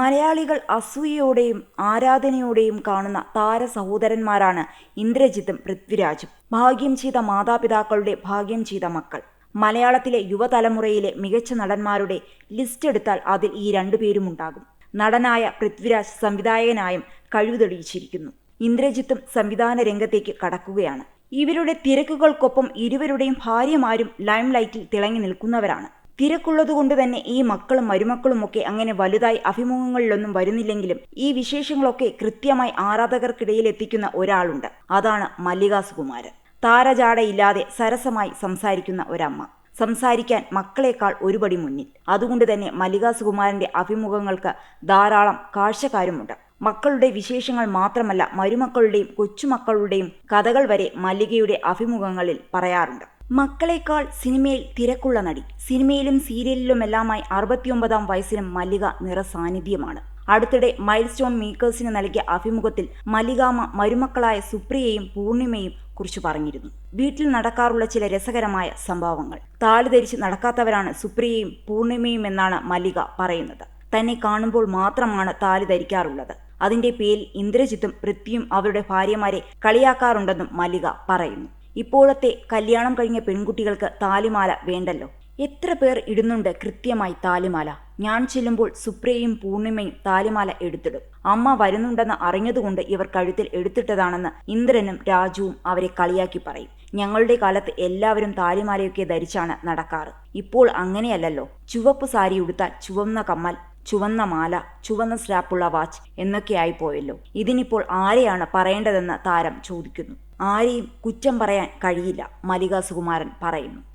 മലയാളികൾ അസൂയയോടെയും ആരാധനയോടെയും കാണുന്ന താര സഹോദരന്മാരാണ് ഇന്ദ്രജിത്തും പൃഥ്വിരാജും. ഭാഗ്യം ചെയ്ത മാതാപിതാക്കളുടെ ഭാഗ്യം ചെയ്ത മക്കൾ. മലയാളത്തിലെ യുവതലമുറയിലെ മികച്ച നടന്മാരുടെ ലിസ്റ്റ് എടുത്താൽ അതിൽ ഈ രണ്ടുപേരും ഉണ്ടാകും. നടനായ പൃഥ്വിരാജ് സംവിധായകനായും കഴിവ് തെളിയിച്ചിരിക്കുന്നു ഇന്ദ്രജിത്തും സംവിധാന രംഗത്തേക്ക് കടക്കുകയാണ്. ഇവരുടെ തിരക്കുകൾക്കൊപ്പം ഇരുവരുടെയും ഭാര്യമാരും ലൈംലൈറ്റിൽ തിളങ്ങി നിൽക്കുന്നവരാണ്. തിരക്കുള്ളതുകൊണ്ട് തന്നെ ഈ മക്കളും മരുമക്കളുമൊക്കെ അങ്ങനെ വലുതായി അഭിമുഖങ്ങളിലൊന്നും വരുന്നില്ലെങ്കിലും ഈ വിശേഷങ്ങളൊക്കെ കൃത്യമായി ആരാധകർക്കിടയിൽ എത്തിക്കുന്ന ഒരാളുണ്ട്. അതാണ് മല്ലിക സുകുമാരൻ താരജാടയില്ലാതെ സരസമായി സംസാരിക്കുന്ന ഒരമ്മ. സംസാരിക്കാൻ മക്കളെക്കാൾ ഒരുപടി മുന്നിൽ. അതുകൊണ്ട് തന്നെ മല്ലിക സുകുമാരന്റെ അഭിമുഖങ്ങൾക്ക് ധാരാളം കാഴ്ചക്കാരുമുണ്ട്. മക്കളുടെ വിശേഷങ്ങൾ മാത്രമല്ല മരുമക്കളുടെയും കൊച്ചുമക്കളുടെയും കഥകൾ വരെ മല്ലികയുടെ അഭിമുഖങ്ങളിൽ പറയാറുണ്ട്. മക്കളെക്കാൾ സിനിമയിൽ തിരക്കുള്ള നടി. സിനിമയിലും സീരിയലിലുമെല്ലാമായി അറുപത്തിയൊമ്പതാം വയസ്സിലും മല്ലിക നിറസാന്നിധ്യമാണ് അടുത്തിടെ മൈൽ സ്റ്റോൺ മേക്കേഴ്സിന് നൽകിയ അഭിമുഖത്തിൽ മല്ലികാമ്മ മരുമക്കളായ സുപ്രിയയും പൂർണിമയും കുറിച്ച് പറഞ്ഞിരുന്നു. വീട്ടിൽ നടക്കാറുള്ള ചില രസകരമായ സംഭവങ്ങൾ. താളി ധരിച്ച് നടക്കാത്തവരാണ് സുപ്രിയയും പൂർണിമയും എന്നാണ് മല്ലിക പറയുന്നത്. തന്നെ കാണുമ്പോൾ മാത്രമാണ് താലി ധരിക്കാറുള്ളത്. അതിന്റെ പേരിൽ ഇന്ദ്രജിത്തും പൃഥ്വിയും അവരുടെ ഭാര്യമാരെ കളിയാക്കാറുണ്ടെന്നും മല്ലിക പറയുന്നു. ഇപ്പോഴത്തെ കല്യാണം കഴിഞ്ഞ പെൺകുട്ടികൾക്ക് താലിമാല വേണ്ടല്ലോ? എത്ര പേർ ഇടുന്നുണ്ട് കൃത്യമായി താലിമാല? ഞാൻ ചെല്ലുമ്പോൾ സുപ്രിയയും പൂർണിമയും താലിമാല എടുത്തിടും. അമ്മ വരുന്നുണ്ടെന്ന് അറിഞ്ഞതുകൊണ്ട് ഇവർ കഴുത്തിൽ എടുത്തിട്ടതാണെന്ന് ഇന്ദ്രനും രാജുവും അവരെ കളിയാക്കി പറയും. ഞങ്ങളുടെ കാലത്ത് എല്ലാവരും താലിമാലയൊക്കെ ധരിച്ചാണ് നടക്കാറ്. ഇപ്പോൾ അങ്ങനെയല്ലല്ലോ. ചുവപ്പ് സാരി ഉടുത്താൽ ചുവന്ന കമ്മൽ ചുവന്ന മാല ചുവന്ന സ്ലാപ്പുള്ള വാച്ച് എന്നൊക്കെയായി പോയല്ലോ ഇതിനിപ്പോൾ ആരെയാണ് പറയേണ്ടതെന്ന് താരം ചോദിക്കുന്നു. ആരെയും കുറ്റം പറയാൻ കഴിയില്ല മല്ലിക സുകുമാരൻ പറയുന്നു.